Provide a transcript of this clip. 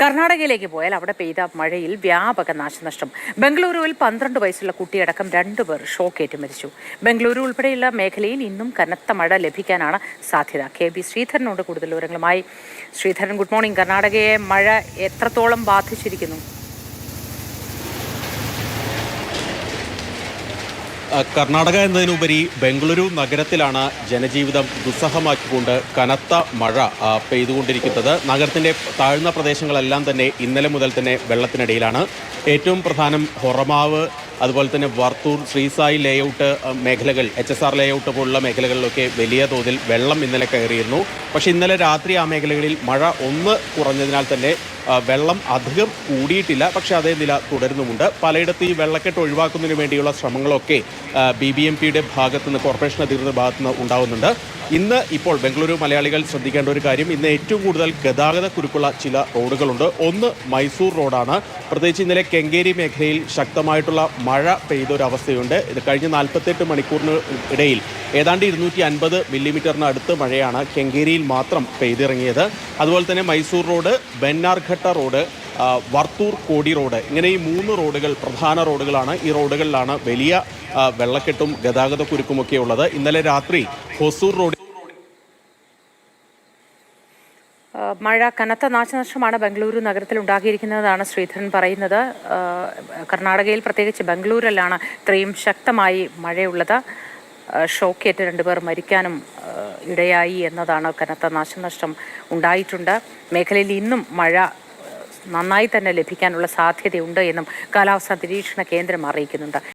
കർണാടകയിലേക്ക് പോയാൽ അവിടെ പെയ്ത മഴയിൽ വ്യാപക നാശനഷ്ടം. ബംഗളൂരുവിൽ പന്ത്രണ്ട് വയസ്സുള്ള കുട്ടിയടക്കം രണ്ടുപേർ ഷോക്കേറ്റ് മരിച്ചു. ബംഗളൂരു ഉൾപ്പെടെയുള്ള മേഖലയിൽ ഇന്നും കനത്ത മഴ ലഭിക്കാനാണ് സാധ്യത. കെ ബി ശ്രീധരനോട് കൂടുതൽ വിവരങ്ങളുമായി. Sreedharan good morning. കർണാടകയെ മഴ എത്രത്തോളം ബാധിച്ചിരിക്കുന്നു? കർണാടക എന്നതിനുപരി ബംഗളൂരു നഗരത്തിലാണ് ജനജീവിതം ദുസ്സഹമാക്കിക്കൊണ്ട് കനത്ത മഴ പെയ്തുകൊണ്ടിരിക്കുന്നത്. നഗരത്തിന്റെ താഴ്ന്ന പ്രദേശങ്ങളെല്ലാം തന്നെ ഇന്നലെ മുതൽ തന്നെ വെള്ളത്തിനടിയിലാണ്. ഏറ്റവും പ്രധാനം ഹൊറമാവ് അതുപോലെ തന്നെ വർത്തൂർ ശ്രീസായി ലേഔട്ട് ഔട്ട് മേഖലകൾ എച്ച് എസ് ആർ ലേഔട്ട് പോലുള്ള മേഖലകളിലൊക്കെ വലിയ തോതിൽ വെള്ളം ഇന്നലെ കയറിയിരുന്നു. പക്ഷേ ഇന്നലെ രാത്രി ആ മേഖലകളിൽ മഴ ഒന്ന് കുറഞ്ഞതിനാൽ തന്നെ വെള്ളം അധികം കൂടിയിട്ടില്ല പക്ഷേ അതേ നില തുടരുന്നുമുണ്ട്. പലയിടത്ത് ഈ വെള്ളക്കെട്ട് ഒഴിവാക്കുന്നതിന് വേണ്ടിയുള്ള ശ്രമങ്ങളൊക്കെ ബി ബി എം പിയുടെ ഭാഗത്തുനിന്ന് കോർപ്പറേഷൻ അധികൃതരുടെ ഭാഗത്തുനിന്ന് ഉണ്ടാവുന്നുണ്ട്. ഇന്ന് ഇപ്പോൾ ബംഗളൂരു മലയാളികൾ ശ്രദ്ധിക്കേണ്ട ഒരു കാര്യം. ഇന്ന് ഏറ്റവും കൂടുതൽ ഗതാഗത കുരുക്കുള്ള ചില റോഡുകളുണ്ട്. ഒന്ന് മൈസൂർ റോഡാണ്. പ്രത്യേകിച്ച് ഇന്നലെ കെങ്കേരി മേഖലയിൽ ശക്തമായിട്ടുള്ള മഴ പെയ്ത ഒരു അവസ്ഥയുണ്ട് ഇത് കഴിഞ്ഞ നാൽപ്പത്തെട്ട് മണിക്കൂറിന് ഇടയിൽ ഏതാണ്ട് ഇരുന്നൂറ്റി അൻപത് മില്ലിമീറ്ററിന് അടുത്ത് മഴയാണ് കെങ്കേരിയിൽ മാത്രം പെയ്തിറങ്ങിയത്. അതുപോലെ തന്നെ Mysore road Bannerghatta road Varthur Kodi road. ഇങ്ങനെ ഈ മൂന്ന് റോഡുകൾ പ്രധാന റോഡുകളാണ്. ഈ റോഡുകളിലാണ് വലിയ വെള്ളക്കെട്ടും ഗതാഗത കുരുക്കുമൊക്കെ ഉള്ളത് ഇന്നലെ രാത്രി ഹൊസൂർ റോഡിൽ ആ, മഴ കനത്ത നാശനഷ്ടമാണ് ബംഗളൂരു നഗരത്തിൽ ഉണ്ടാക്കിയിരിക്കുന്നതാണ് ശ്രീധരൻ പറയുന്നത്. കർണാടകയിൽ പ്രത്യേകിച്ച് ബംഗളൂരിലാണ് ഇത്രയും ശക്തമായി മഴയുള്ളത്. ഷോക്കേറ്റ് രണ്ടുപേർ മരിക്കാനും ഇടയായി എന്നതാണ് കനത്ത നാശനഷ്ടം ഉണ്ടായിട്ടുണ്ട്. മേഖലയിൽ ഇന്നും മഴ നന്നായി തന്നെ ലഭിക്കാനുള്ള സാധ്യതയുണ്ട് എന്നും കാലാവസ്ഥാ നിരീക്ഷണ കേന്ദ്രം അറിയിക്കുന്നുണ്ട്.